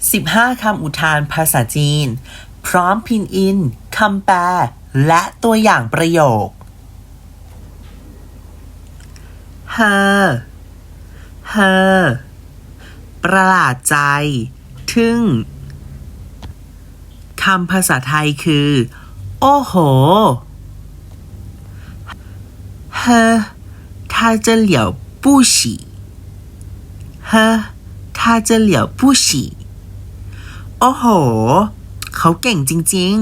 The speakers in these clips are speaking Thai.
15 คำอุทานภาษาจีน พร้อมพินอิน คำแปล และตัวอย่างประโยคเฮอเฮอประหลาดใจ ทึ่ง คำภาษาไทยคือ โอ้โหเฮอ他这了不起เฮอ他这了不起 โอ้โห เขาเก่งจริง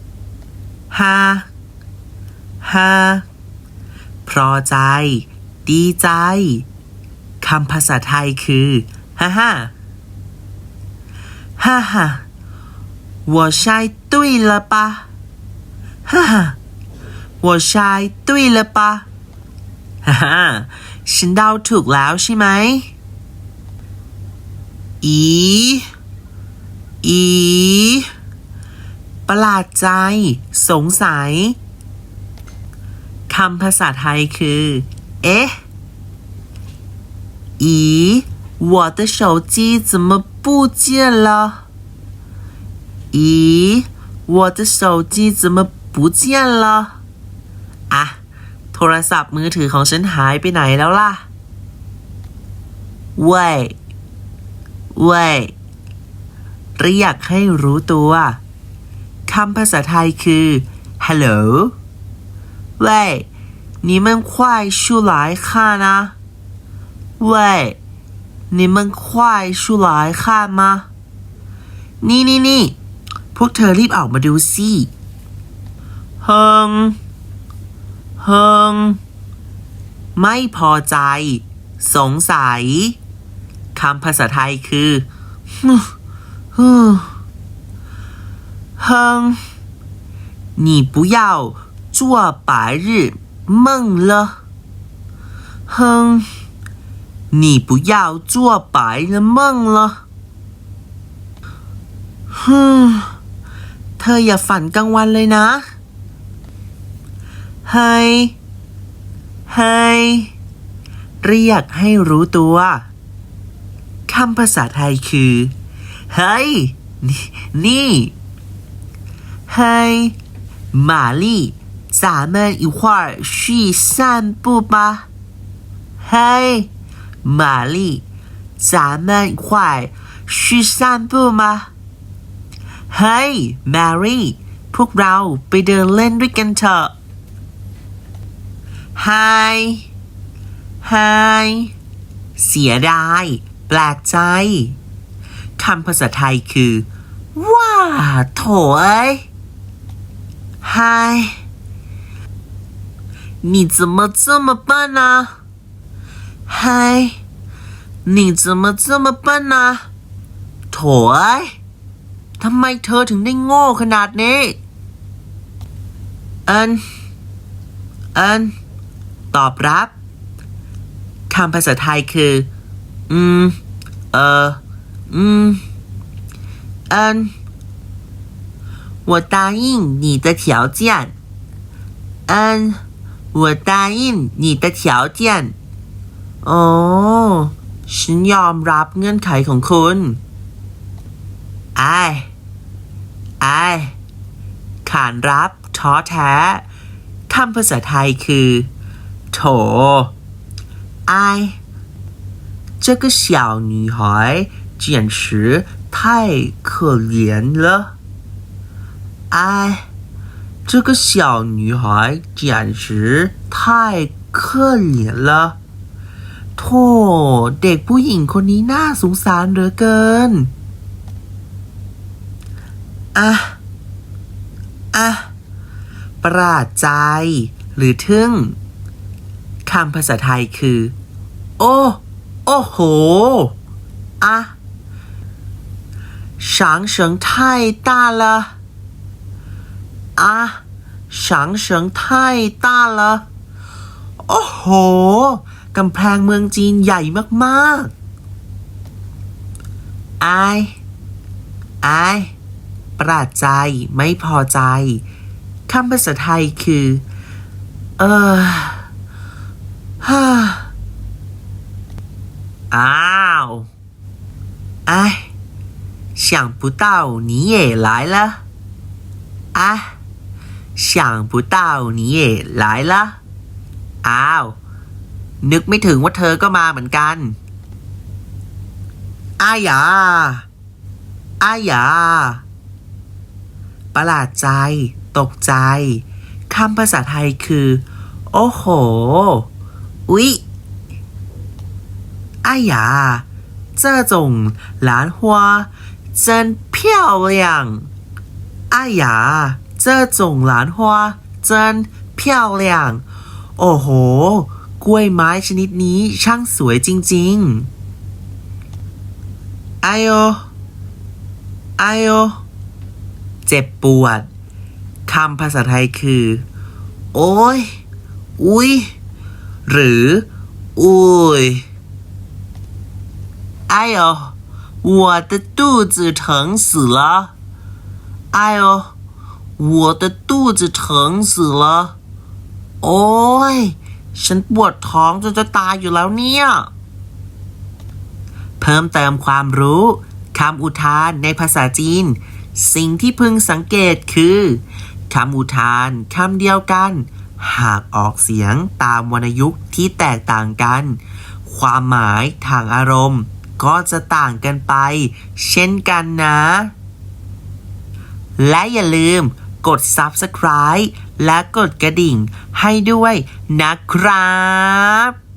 ๆฮาฮาพอใจ ดีใจ คำภาษาไทยคือฮ่าฮ่าฮ่าฮ่า我猜对了吧哈哈我猜对了吧ฮ่าฮ่าฉันเดาถูกแล้วใช่ไหม อี อี ประหลาดใจ สงสัย คำภาษาไทยคือ เอ๊ะ 咦，我的手机怎么不见了？咦，我的手机怎么不见了？อ่ะ โทรศัพท์มือถือของฉันหายไปไหนแล้วล่ะ เว่ย เว่ย เรียกให้รู้ตัว คำภาษาไทยคือ hello 喂，你们快出来看啊！喂，你们快出来看吗？นี่นี่นี่พวกเธอรีบออกมาดูสิเฮิงเฮิงไม่พอใจ สงสัย คำภาษาไทยคือ ฮึ 哼，你不要做白日梦了。哼，你不要做白日梦了。ฮึเธออย่าฝันกลางวันเลยนะ เฮ้ย เฮ้ย เรียกให้รู้ตัว คำภาษาไทยคือ เฮ้ย นี่นี่ 嗨，玛丽，咱们一会儿去散步吧。嗨，玛丽，咱们一块儿去散步吗？เฮ้ยแมรี่ พวกเราไปเดินเล่นด้วยกันเถอะ Hi Hi เสียดาย แปลกใจ คำภาษาไทยคือ ว้าโถเอ้ย 嗨，你怎么这么笨呢？嗨，你怎么这么笨呢？โถเอ้ยทำไมเธอถึงได้โง่ขนาดนี้ อัน อัน ตอบรับ คำภาษาไทยคือ อืม เออ อืม อัน 我答应你的条件。嗯，我答应你的条件。อ๋อ ฉันยอมรับเงื่อนไขของคุณไอไอขานรับท้อแท้ คำภาษาไทยคือ โถไอ 这个小女孩简直太可怜了。哎，这个小女孩简直太可怜了โธ่เด็กผู้หญิงคนนี้น่าสงสารเหลือเกิน อ่ะ อ่ะ ประหลาดใจ หรือทึ่ง คำภาษาไทยคือ โอ้ โอ้โห อ่ะ上绳太大了。อ่ะสังเฉิงไทยต้าละโอ้โห กำแพงเมืองจีนใหญ่มากๆไอไอายประหลาดใจไม่พอใจ คำภาษาไทยคือ เออฮ่า อ้าวไอ 想不到你也来了啊想不到你也来了อ้าว นึกไม่ถึงว่าเธอก็มาเหมือนกันอายาอายา ประหลาดใจ ตกใจ คำภาษาไทยคือ โอ้โห อุ๊ย 哎呀，这种兰花真漂亮！哎呀，这种兰花真漂亮！โอ้โห กล้วยไม้ชนิดนี้ช่างสวยจริงๆไอโอไอโอ เจ็บปวด คำภาษาไทยคือ โอ้ย อุ้ย หรือ อุ้ย 哎呦，我的肚子疼死了！哎呦，我的肚子疼死了！โอ้ย ฉันปวดท้องจนจะตายอยู่แล้วเนี่ย เพิ่มเติมความรู้คำอุทานในภาษาจีน สิ่งที่พึงสังเกตคือคำอุทานคำเดียวกัน หากออกเสียงตามวรรณยุกต์ที่แตกต่างกัน ความหมายทางอารมณ์ ก็จะต่างกันไป เช่นกันนะ และอย่าลืมกด Subscribe และกดกระดิ่งให้ด้วยนะครับ